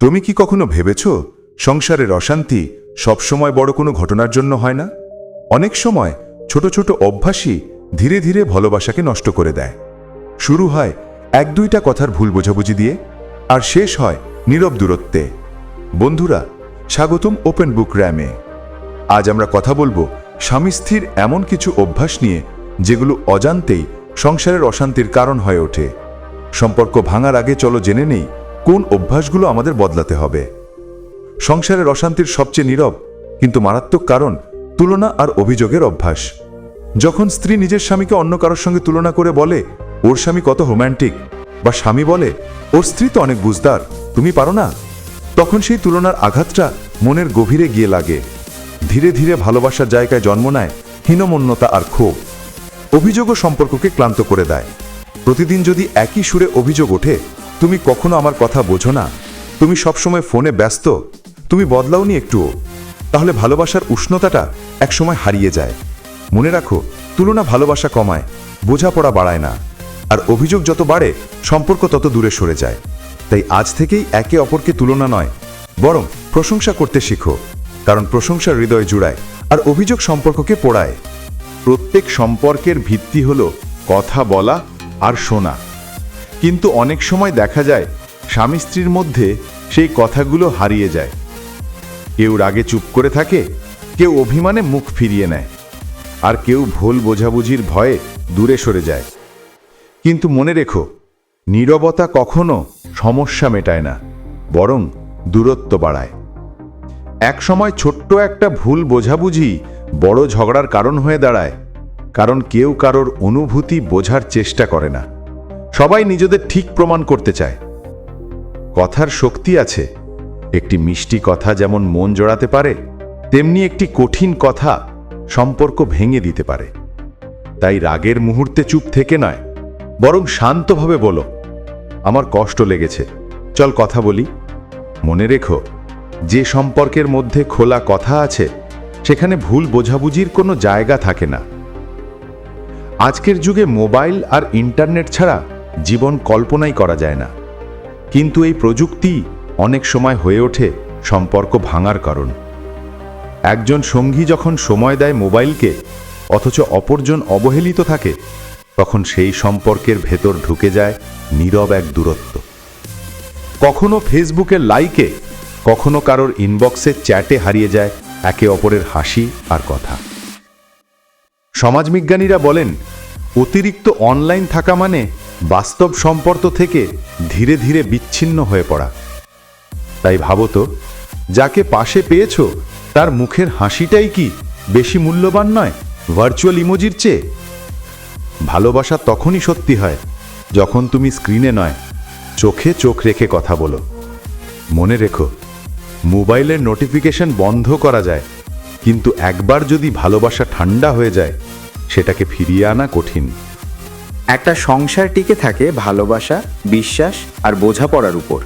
তুমি কি কখনো ভেবেছ সংসারের অশান্তি সবসময় বড় কোনো ঘটনার জন্য হয় না? অনেক সময় ছোট ছোট অভ্যাসই ধীরে ধীরে ভালোবাসাকে নষ্ট করে দেয়। শুরু হয় এক দুইটা কথার ভুল বোঝাবুঝি দিয়ে, আর শেষ হয় নীরব দূরত্বে। বন্ধুরা, স্বাগতম ওপেন বুক র্যামে আজ আমরা কথা বলব স্বামী স্ত্রীর এমন কিছু অভ্যাস নিয়ে, যেগুলো অজান্তেই সংসারের অশান্তির কারণ হয়ে ওঠে। সম্পর্ক ভাঙার আগে চলো জেনে নেই কোন অভ্যাসগুলো আমাদের বদলাতে হবে? সংসারের অশান্তির সবচেয়ে নীরব, কিন্তু মারাত্মক কারণ তুলনা আর অভিযোগের অভ্যাস। যখন স্ত্রী নিজের স্বামীকে অন্য কারোর সঙ্গে তুলনা করে বলে, ওর স্বামী কত রোম্যান্টিক বা স্বামী বলে, ওর স্ত্রী তো অনেক বুঝদার, তুমি পারো না? তখন সেই তুলনার আঘাতটা মনের গভীরে গিয়ে লাগে। ধীরে ধীরে ভালোবাসার জায়গায় জন্ম নেয় হীনমন্যতা আর ক্ষোভ। অভিযোগও সম্পর্ককে ক্লান্ত করে দেয়। প্রতিদিন যদি একই সুরে অভিযোগ ওঠে তুমি কখনো আমার কথা বোঝো না? তুমি সবসময় ফোনে ব্যস্ত। তুমি বদলাওনি একটুও। তাহলে ভালোবাসার উষ্ণতাটা একসময় হারিয়ে যায়। মনে রাখো, তুলনা ভালোবাসা কমায়, বোঝাপড়া বাড়ায় না। আর অভিযোগ যত বাড়ে, সম্পর্ক তত দূরে সরে যায়। তাই আজ থেকেই একে অপরকে তুলনা নয়, বরং প্রশংসা করতে শিখো। কারণ প্রশংসা হৃদয় জুড়ায় আর অভিযোগ সম্পর্ককে পোড়ায়। প্রত্যেক সম্পর্কের ভিত্তি হলো কথা বলা আর শোনা। কিন্তু অনেক সময় দেখা যায়, স্বামী স্ত্রীর মধ্যে সেই কথাগুলো হারিয়ে যায়। কেউ রাগে চুপ করে থাকে, কেউ অভিমানে মুখ ফিরিয়ে নেয়, আর কেউ ভুল বোঝাবুঝির ভয়ে দূরে সরে যায়। কিন্তু মনে রেখো, নীরবতা কখনো সমস্যা মেটায় না, বরং দূরত্ব বাড়ায়। এক সময় ছোট্ট একটা ভুল বোঝাবুঝি বড় ঝগড়ার কারণ হয়ে দাঁড়ায়, কারণ কেউ কারোর অনুভূতি বোঝার চেষ্টা করে না। সবাই নিজেদের ঠিক প্রমাণ করতে চায়। কথার শক্তি আছে। একটি মিষ্টি কথা যেমন মন জড়াতে পারে, তেমনি একটি কঠিন কথা সম্পর্ক ভেঙে দিতে পারে। তাই রাগের মুহূর্তে চুপ থেকে নয়, বরং শান্তভাবে বলো, আমার কষ্ট লেগেছে, চল কথা বলি। মনে রেখো, যে সম্পর্কের মধ্যে খোলা কথা আছে, সেখানে ভুল বোঝাবুঝির কোনো জায়গা থাকে না। আজকের যুগে মোবাইল আর ইন্টারনেট ছাড়া জীবন কল্পনাই করা যায় না। কিন্তু এই প্রযুক্তি অনেক সময় হয়ে ওঠে সম্পর্ক ভাঙার কারণ। একজন সঙ্গী যখন সময় দেয় মোবাইলকে, অথচ অপরজন অবহেলিত থাকে, তখন সেই সম্পর্কের ভেতর ঢুকে যায় নীরব এক দূরত্ব। কখনো ফেসবুকের লাইকে, কখনো কারোর ইনবক্সের চ্যাটে হারিয়ে যায় একে অপরের হাসি আর কথা। সমাজবিজ্ঞানীরা বলেন, অতিরিক্ত অনলাইন থাকা মানে বাস্তব সম্পর্ক থেকে ধীরে ধীরে বিচ্ছিন্ন হয়ে পড়া। তাই ভাবো যাকে পাশে পেয়েছ, তার মুখের হাসিটাই কি বেশি মূল্যবান নয় ভার্চুয়াল ইমোজির চেয়ে? ভালোবাসা তখনই সত্যি হয়, যখন তুমি স্ক্রিনে নয়, চোখে চোখ রেখে কথা বলো। মনে রেখো, মোবাইলের নোটিফিকেশন বন্ধ করা যায়, কিন্তু একবার যদি ভালোবাসা ঠান্ডা হয়ে যায়, সেটাকে ফিরিয়ে আনা কঠিন। একটা সংসার টিকে থাকে ভালোবাসা, বিশ্বাস আর বোঝাপড়ার উপর।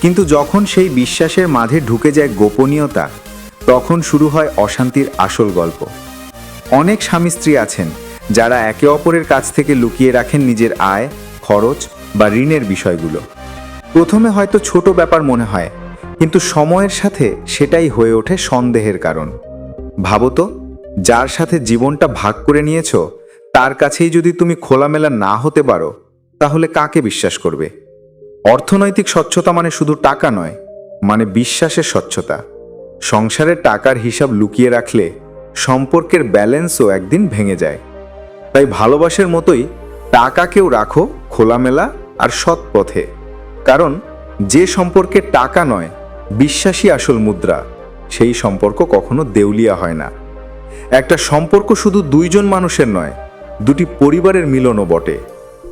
কিন্তু যখন সেই বিশ্বাসের মাঝে ঢুকে যায় গোপনীয়তা, তখন শুরু হয় অশান্তির আসল গল্প। অনেক স্বামী স্ত্রী আছেন যারা একে অপরের কাছ থেকে লুকিয়ে রাখেন নিজের আয়, খরচ বা ঋণের বিষয়গুলো। প্রথমে হয়তো ছোট ব্যাপার মনে হয়, কিন্তু সময়ের সাথে সেটাই হয়ে ওঠে সন্দেহের কারণ। ভাবো তো, যার সাথে জীবনটা ভাগ করে নিয়েছো তার কাছেই যদি তুমি খোলামেলা না হতে পারো, তাহলে কাকে বিশ্বাস করবে? অর্থনৈতিক স্বচ্ছতা মানে শুধু টাকা নয় মানে বিশ্বাসের স্বচ্ছতা। সংসারের টাকার হিসাব লুকিয়ে রাখলে সম্পর্কের ব্যালেন্সও একদিন ভেঙে যায়। তাই ভালোবাসার মতোই টাকাকেও রাখো খোলামেলা আর সৎ পথে। কারণ যে সম্পর্কে টাকা নয় বিশ্বাসী আসল মুদ্রা। সেই সম্পর্ক কখনো দেউলিয়া হয় না। একটা সম্পর্ক শুধু দুইজন মানুষের নয় দুটি পরিবারের মিলনও বটে।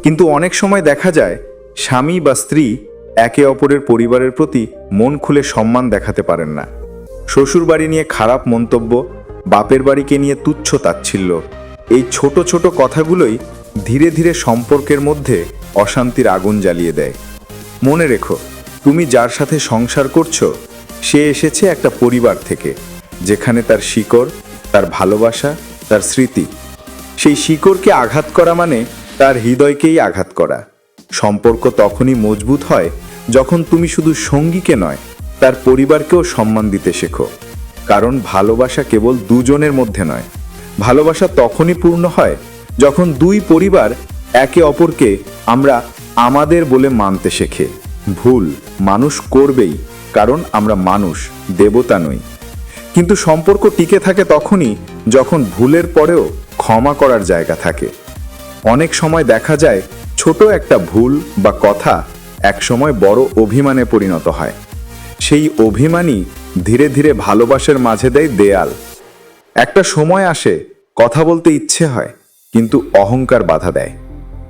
কিন্তু অনেক সময় দেখা যায়, স্বামী বা স্ত্রী একে অপরের পরিবারের প্রতি মন খুলে সম্মান দেখাতে পারেন না। শ্বশুর বাড়ি নিয়ে খারাপ মন্তব্য, বাপের বাড়িকে নিয়ে তুচ্ছ তাচ্ছিল্য, এই ছোট ছোট কথাগুলোই ধীরে ধীরে সম্পর্কের মধ্যে অশান্তির আগুন জ্বালিয়ে দেয়। মনে রেখো, তুমি যার সাথে সংসার করছ, সে এসেছে একটা পরিবার থেকে, যেখানে তার শিকড়, তার ভালোবাসা, তার স্মৃতি সেই শিকড়কে আঘাত করা মানে তার হৃদয়কেই আঘাত করা। সম্পর্ক তখনই মজবুত হয় যখন তুমি শুধু সঙ্গীকে নয়, তার পরিবারকেও সম্মান দিতে শেখো। কারণ ভালোবাসা কেবল দুজনের মধ্যে নয়। ভালোবাসা তখনই পূর্ণ হয় যখন দুই পরিবার একে অপরকে আমরা আমাদের বলে মানতে শেখে। ভুল মানুষ করবেই, কারণ আমরা মানুষ, দেবতা নই। কিন্তু সম্পর্ক টিকে থাকে তখনই যখন ভুলের পরেও ক্ষমা করার জায়গা থাকে। অনেক সময় দেখা যায়, ছোট একটা ভুল বা কথা একসময় বড় অভিমানে পরিণত হয়। সেই অভিমানই ধীরে ধীরে ভালোবাসার মাঝে দেয় দেয়াল। একটা সময় আসে, কথা বলতে ইচ্ছে হয়, কিন্তু অহংকার বাধা দেয়।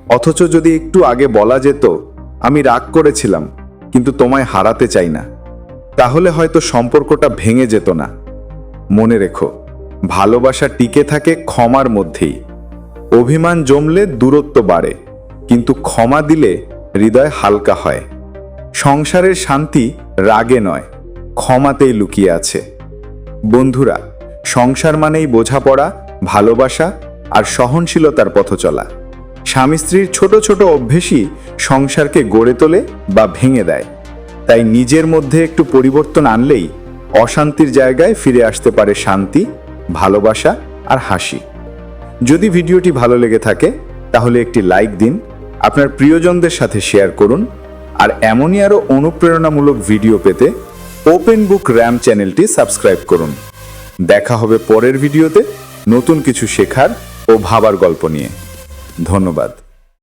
অথচ যদি একটু আগে বলা যেত, আমি রাগ করেছিলাম, কিন্তু তোমায় হারাতে চাই না, তাহলে হয়তো সম্পর্কটা ভেঙে যেত না। মনে রেখো ভালোবাসা টিকে থাকে ক্ষমার মধ্যেই। অভিমান জমলে দূরত্ব বাড়ে, কিন্তু ক্ষমা দিলে হৃদয় হালকা হয়। সংসারের শান্তি রাগে নয়, ক্ষমাতেই লুকিয়ে আছে। বন্ধুরা, সংসার মানেই বোঝাপড়া, ভালোবাসা আর সহনশীলতার পথ চলা। স্বামী স্ত্রীর ছোট ছোট অভ্যেসই সংসারকে গড়ে তোলে বা ভেঙে দেয়। তাই নিজের মধ্যে একটু পরিবর্তন আনলেই অশান্তির জায়গায় ফিরে আসতে পারে শান্তি ভালোবাসা আর হাসি। যদি ভিডিওটি ভালো লেগে থাকে, তাহলে একটি লাইক দিন, আপনার প্রিয়জনদের সাথে শেয়ার করুন, আর এমনই আরও অনুপ্রেরণামূলক ভিডিও পেতে ওপেন বুক র্যাম চ্যানেলটি সাবস্ক্রাইব করুন। দেখা হবে পরের ভিডিওতে নতুন কিছু শেখার ও ভাবার গল্প নিয়ে। ধন্যবাদ।